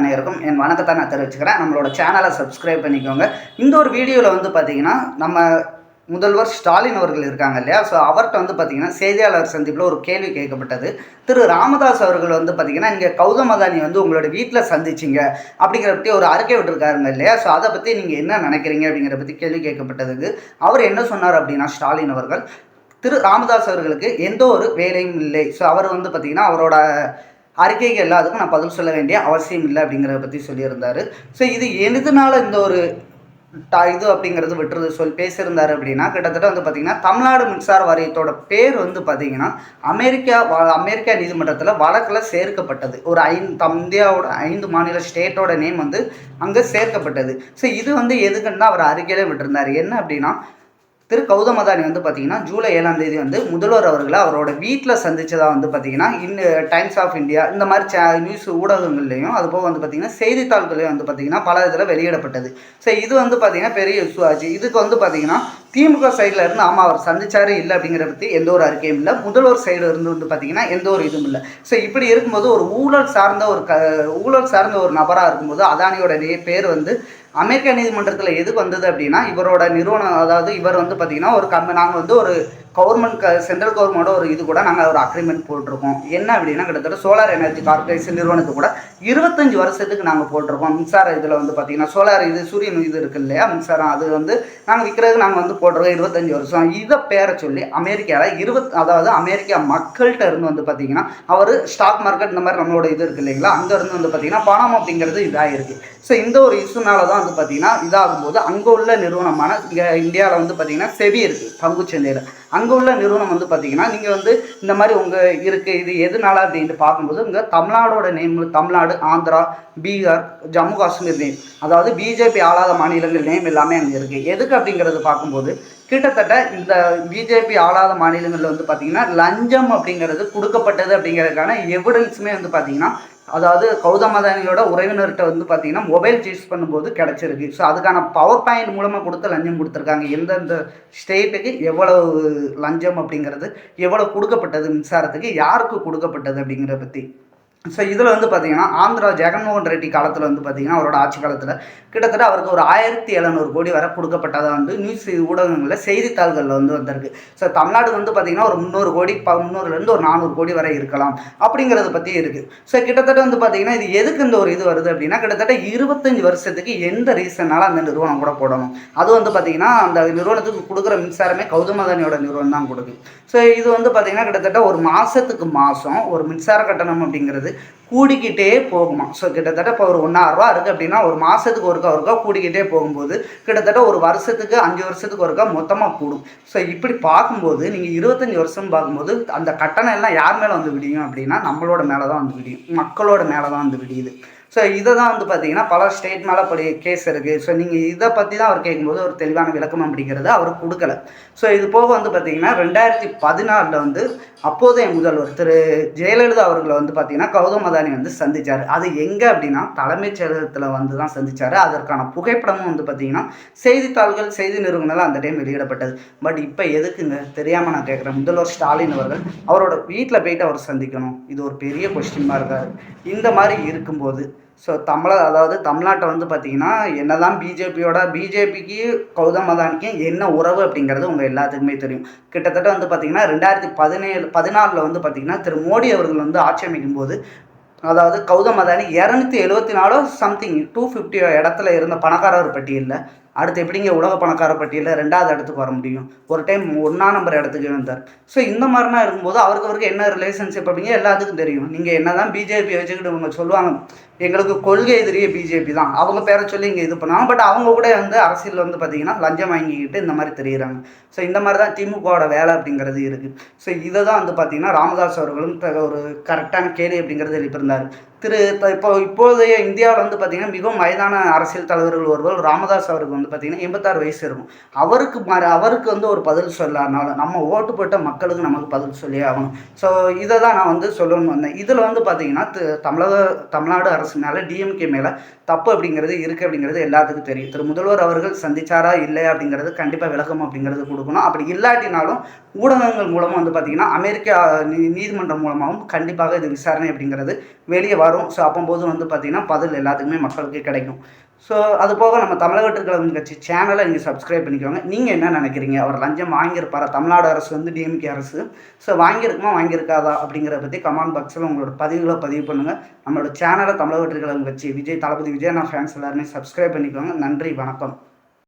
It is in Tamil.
அனைவருக்கும் என் வணக்கத்தை நான் தெரிவிச்சுக்கிறேன். நம்மளோட சேனலை சப்ஸ்கிரைப் பண்ணிக்கோங்க. இந்த ஒரு வீடியோவில் வந்து பார்த்தீங்கன்னா நம்ம முதல்வர் ஸ்டாலின் அவர்கள் இருக்காங்க இல்லையா? ஸோ அவர்கிட்ட வந்து பார்த்தீங்கன்னா செய்தியாளர் சந்திப்பில் ஒரு கேள்வி கேட்கப்பட்டது. திரு ராமதாஸ் அவர்கள் வந்து பார்த்தீங்கன்னா நீங்கள் கௌதம் அதானி வந்து உங்களோட வீட்டில் சந்திச்சிங்க அப்படிங்கிற பற்றி ஒரு அறிக்கை விட்டுருக்காருங்க இல்லையா? ஸோ அதை பற்றி நீங்கள் என்ன நினைக்கிறீங்க அப்படிங்கிற பற்றி கேள்வி கேட்கப்பட்டதுக்கு அவர் என்ன சொன்னார் அப்படின்னா ஸ்டாலின் அவர்கள் திரு ராமதாஸ் அவர்களுக்கு எந்த ஒரு வேலையும் இல்லை. ஸோ அவர் வந்து பார்த்தீங்கன்னா அவரோட அறிக்கைகள் எல்லாத்துக்கும் நான் பதில் சொல்ல வேண்டிய அவசியம் இல்லை அப்படிங்கிறத பற்றி சொல்லியிருந்தார். ஸோ இது எதுனால இந்த ஒரு இது அப்படிங்கிறது விட்டுறது சொல் பேசியிருந்தார் அப்படின்னா கிட்டத்தட்ட வந்து பார்த்திங்கன்னா தமிழ்நாடு மின்சார வாரியத்தோட பேர் வந்து பார்த்திங்கன்னா அமெரிக்கா வ- அமெரிக்கா நீதிமன்றத்தில் வழக்கில் சேர்க்கப்பட்டது. ஒரு ஐந்து இந்தியாவோட ஐந்து மாநில ஸ்டேட்டோட நேம் வந்து அங்கே சேர்க்கப்பட்டது. ஸோ இது வந்து எதுக்குன்னு அவர் அறிக்கையிலே விட்டுருந்தார். என்ன அப்படின்னா திரு கௌதம் அதானி வந்து பார்த்தீங்கன்னா ஜூலை ஏழாம் தேதி வந்து முதல்வர் அவர்களை அவரோட வீட்டில் சந்தித்ததாக வந்து பார்த்தீங்கன்னா இன் டைம்ஸ் ஆஃப் இந்தியா இந்த மாதிரி சே நியூஸ் ஊடகங்கள்லையும் அது போக வந்து பார்த்தீங்கன்னா செய்தித்தாள்களையும் வந்து பார்த்தீங்கன்னா பல இதில் வெளியிடப்பட்டது. ஸோ இது வந்து பார்த்தீங்கன்னா பெரிய இஷ்யூ ஆச்சு. இதுக்கு வந்து பார்த்தீங்கன்னா திமுக சைடில் இருந்து ஆமாம் அவர் சந்திச்சாரே இல்லை அப்படிங்கிற பற்றி எந்த ஒரு அறிக்கையும் இல்லை. முதல்வர் சைடு இருந்து வந்து பார்த்தீங்கன்னா எந்த ஒரு இதுவும் இல்லை. ஸோ இப்படி இருக்கும்போது ஒரு ஊழல் சார்ந்த ஒரு க ஊழல் சார்ந்த ஒரு நபராக இருக்கும்போது அதானியோட நே- பேர் வந்து அமெரிக்க நீதிமன்றத்தில் எது வந்தது அப்படின்னா இவரோட நிறுவனம் அதாவது இவர் வந்து பார்த்தீங்கன்னா ஒரு கம்ப நாங்கள் வந்து ஒரு கவர்மெண்ட் சென்ட்ரல் கவர்மெண்ட்டோட ஒரு இது கூட நாங்கள் ஒரு அக்ரிமெண்ட் போட்டிருக்கோம். என்ன அப்படின்னா கிட்டத்தட்ட சோலார் எனர்ஜி கார்பரேஷன் நிறுவனத்துக்கு கூட இருபத்தஞ்சு வருஷத்துக்கு நாங்கள் போட்டிருக்கோம். மின்சார இதில் வந்து பார்த்தீங்கன்னா சோலார் இது சூரியன் இது இருக்கு இல்லையா? மின்சாரம் அது வந்து நாங்கள் விற்கிறதுக்கு நாங்கள் வந்து போட்டிருக்கோம் இருபத்தஞ்சு வருஷம். இதை பேரை சொல்லி அமெரிக்காவில் இருபத் அதாவது அமெரிக்கா மக்கள்கிட்ட இருந்து வந்து பார்த்தீங்கன்னா அவர் ஸ்டாக் மார்க்கெட் இந்த மாதிரி நம்மளோட இது இருக்குது இல்லைங்களா? அங்கே இருந்து வந்து பார்த்தீங்கன்னா பணம் அப்படிங்கிறது இதாக இருக்குது ஸோ இந்த ஒரு இஷ்யூனால தான் வந்து பார்த்தீங்கன்னா இதாகும்போது அங்கே உள்ள நிறுவனமான இங்கே இந்தியாவில் வந்து பார்த்தீங்கன்னா செபி இருக்குது பங்குச்சந்தையில். அங்கே உள்ள நிறுவனம் வந்து பார்த்தீங்கன்னா நீங்கள் வந்து இந்த மாதிரி உங்கள் இருக்குது இது எதுனால அப்படின்ட்டு பார்க்கும்போது இங்கே தமிழ்நாடோட நேம் தமிழ்நாடு ஆந்திரா பீகார் ஜம்மு காஷ்மீர் நேம் அதாவது பிஜேபி ஆளாத மாநிலங்கள் நேம் எல்லாமே அங்கே இருக்குது எதுக்கு அப்படிங்கிறது பார்க்கும்போது கிட்டத்தட்ட இந்த பிஜேபி ஆளாத மாநிலங்களில் வந்து பார்த்தீங்கன்னா லஞ்சம் அப்படிங்கிறது கொடுக்கப்பட்டது அப்படிங்கிறதுக்கான எவிடன்ஸுமே வந்து பார்த்திங்கன்னா அதாவது கௌதமதானியோட உறவினர்கிட்ட வந்து பார்த்தீங்கன்னா மொபைல் சீஸ் பண்ணும்போது கிடச்சிருக்கு. ஸோ அதுக்கான பவர் பாயிண்ட் மூலமாக கொடுத்து லஞ்சம் கொடுத்துருக்காங்க. எந்தெந்த ஸ்டேட்டுக்கு எவ்வளவு லஞ்சம் அப்படிங்கிறது எவ்வளோ கொடுக்கப்பட்டது மின்சாரத்துக்கு யாருக்கு கொடுக்கப்பட்டது அப்படிங்கிறத பற்றி ஸோ இதில் வந்து பார்த்தீங்கன்னா ஆந்திரா ஜெகன்மோகன் ரெட்டி காலத்தில் வந்து பார்த்தீங்கன்னா அவரோட ஆட்சி காலத்தில் கிட்டத்தட்ட அவருக்கு ஒரு ஆயிரத்தி எழுநூறு கோடி வரை கொடுக்கப்பட்டதாக வந்து நியூஸ் ஊடகங்களில் செய்தித்தாள்களில் வந்து வந்திருக்கு. ஸோ தமிழ்நாடு வந்து பார்த்தீங்கன்னா ஒரு முந்நூறு கோடி ப முந்நூறுலேருந்து ஒரு நானூறு கோடி வரை இருக்கலாம் அப்படிங்கிறத பற்றி இருக்குது ஸோ கிட்டத்தட்ட வந்து பார்த்தீங்கன்னா இது எதுக்கு இந்த ஒரு இது வருது அப்படின்னா கிட்டத்தட்ட இருபத்தஞ்சு வருஷத்துக்கு எந்த ரீசனால அந்த நிறுவனம் கூட போடணும். அது வந்து பார்த்தீங்கன்னா அந்த நிறுவனத்துக்கு கொடுக்குற மின்சாரமே கௌதமதானியோட நிறுவனம் தான் கொடுக்குது. ஸோ இது வந்து பார்த்தீங்கன்னா கிட்டத்தட்ட ஒரு மாதத்துக்கு மாதம் ஒரு மின்சார கட்டணம் அப்படிங்கிறது கூடிக்கிட்டே போகுமா. ஸோ கிட்டத்தட்ட இப்போ ஒரு ஒன்றாயிரரூவா இருக்குது அப்படின்னா ஒரு மாதத்துக்கு ஒருக்கா ஒருக்கா கூடிக்கிட்டே போகும்போது கிட்டத்தட்ட ஒரு வருஷத்துக்கு அஞ்சு வருஷத்துக்கு ஒருக்கா மொத்தமாக கூடும். ஸோ இப்படி பார்க்கும்போது நீங்கள் இருபத்தஞ்சி வருஷம் பார்க்கும்போது அந்த கட்டணம் எல்லாம் யார் மேலே வந்து விடியும் அப்படின்னா நம்மளோட மேலே தான் வந்து விடியும். மக்களோட மேலே தான் வந்து விடியுது. ஸோ இதை தான் வந்து பார்த்தீங்கன்னா பல ஸ்டேட் மேலே படி கேஸ் இருக்குது ஸோ நீங்கள் இதை பற்றி தான் அவர் கேட்கும்போது ஒரு தெளிவான விளக்கம் அப்படிங்கிறது அவர் கொடுக்கல. ஸோ இது போக வந்து பார்த்தீங்கன்னா ரெண்டாயிரத்தி பதினாறில் வந்து அப்போதைய முதல்வர் திரு ஜெயலலிதா அவர்களை வந்து பார்த்தீங்கன்னா கௌதம் அதானி வந்து சந்திச்சார். அது எங்கே அப்படின்னா தலைமைச் செயலகத்தில் வந்து தான் சந்திச்சார். அதற்கான புகைப்படமும் வந்து பார்த்தீங்கன்னா செய்தித்தாள்கள் செய்தி நிறுவனங்கள் அந்த டைம் வெளியிடப்பட்டது. பட் இப்போ எதுக்குங்க? தெரியாமல் நான் கேட்குறேன் முதல்வர் ஸ்டாலின் அவர்கள் அவரோட வீட்டில் போயிட்டு அவர் சந்திக்கணும். இது ஒரு பெரிய கொஸ்டின் மார்க்காக இந்த மாதிரி இருக்கும்போது ஸோ தமிழ அதாவது தமிழ்நாட்டை வந்து பார்த்தீங்கன்னா என்னதான் பிஜேபியோட பிஜேபிக்கு கௌதம் அதானிக்கும் என்ன உறவு அப்படிங்கிறது உங்கள் எல்லாத்துக்குமே தெரியும். கிட்டத்தட்ட வந்து பார்த்தீங்கன்னா ரெண்டாயிரத்தி பதினேழு பதினாலில் வந்து பார்த்தீங்கன்னா திரு மோடி அவர்கள் வந்து ஆட்சி அமைக்கும் போது அதாவது கௌதம் அதானி இரநூத்தி எழுபத்தி நாலோ சம்திங் டூ ஃபிஃப்டி இடத்துல இருந்த பணக்காரர் பட்டியலில் அடுத்து எப்படிங்க உலக பணக்கார பட்டியலில் ரெண்டாவது இடத்துக்கு வர முடியும்? ஒரு டைம் ஒன்றா நம்பர் இடத்துக்கு வந்தார். ஸோ இந்த மாதிரிலாம் இருக்கும்போது அவருக்கு அவருக்கு என்ன ரிலேஷன்ஷிப் அப்படிங்க எல்லாத்துக்கும் தெரியும். நீங்கள் என்ன தான் பிஜேபி வச்சுக்கிட்டு இவங்க சொல்லுவாங்க எங்களுக்கு கொள்கை எதிரியே பிஜேபி தான். அவங்க பேரை சொல்லி இங்கே இது பண்ணாங்க பட் அவங்க கூட வந்து அரசியல் வந்து பார்த்தீங்கன்னா லஞ்சம் வாங்கிக்கிட்டு இந்த மாதிரி தெரியுறாங்க. ஸோ இந்த மாதிரி தான் திமுகவோட வேலை அப்படிங்கிறது இருக்குது ஸோ இதை தான் வந்து பார்த்தீங்கன்னா ராமதாஸ் அவர்களும் த- ஒரு கரெக்டான கேள்வி அப்படிங்கிறது எழுப்பியிருந்தார். திரு இப்போ இப்போதைய இந்தியாவில் வந்து பார்த்தீங்கன்னா மிகவும் வயதான அரசியல் தலைவர்கள் ஒருவர் ராமதாஸ் அவருக்கு வந்து பார்த்தீங்கன்னா எண்பத்தாறு வயசு இருக்கும். அவருக்கு மறு அவருக்கு வந்து ஒரு பதில் சொல்லாதனால நம்ம ஓட்டு போட்ட மக்களுக்கு நமக்கு பதில் சொல்லியே ஆகணும். ஸோ இதை தான் நான் வந்து சொல்லணும்னு வந்தேன். இதில் வந்து பார்த்தீங்கன்னா தமிழக தமிழ்நாடு அரசு மேலே டிஎம்கே மேலே தப்பு அப்படிங்கிறது இருக்குது அப்படிங்கிறது எல்லாத்துக்கும் தெரியும். திரு முதல்வர் அவர்கள் சந்திச்சாரா இல்லையா அப்படிங்கிறது கண்டிப்பாக விளக்கம் அப்படிங்கிறது கொடுக்கணும். அப்படி இல்லாட்டினாலும் ஊடகங்கள் மூலமாக வந்து பார்த்திங்கன்னா அமெரிக்கா நீதிமன்றம் மூலமாகவும் கண்டிப்பாக இது விசாரணை அப்படிங்கிறது வெளியே வரும். ஸோ அப்போது வந்து பார்த்திங்கன்னா பதில் எல்லாத்துக்குமே மக்களுக்கு கிடைக்கும். ஸோ அது போக நம்ம தமிழக வெற்றிக்கழகம் கட்சி சேனலை நீங்கள் சப்ஸ்கிரைப் பண்ணிக்கோங்க. நீங்கள் என்ன நினைக்கிறீங்க? அவர் லஞ்சம் வாங்கியிருப்பாரா? தமிழ்நாடு அரசு வந்து டிஎம்கே அரசு. ஸோ வாங்கியிருக்குமா வாங்கியிருக்காதா அப்படிங்கிறத பற்றி கமெண்ட் பாக்ஸில் உங்களோட பதிவுகளை பதிவு பண்ணுங்கள் நம்மளோட சேனலை தமிழக வெற்றிக்கழகம் கட்சி விஜய் தளபதி விஜய் நான் ஃபேன்ஸ் எல்லாருமே சப்ஸ்கிரைப் பண்ணிக்கோங்க. நன்றி வணக்கம்.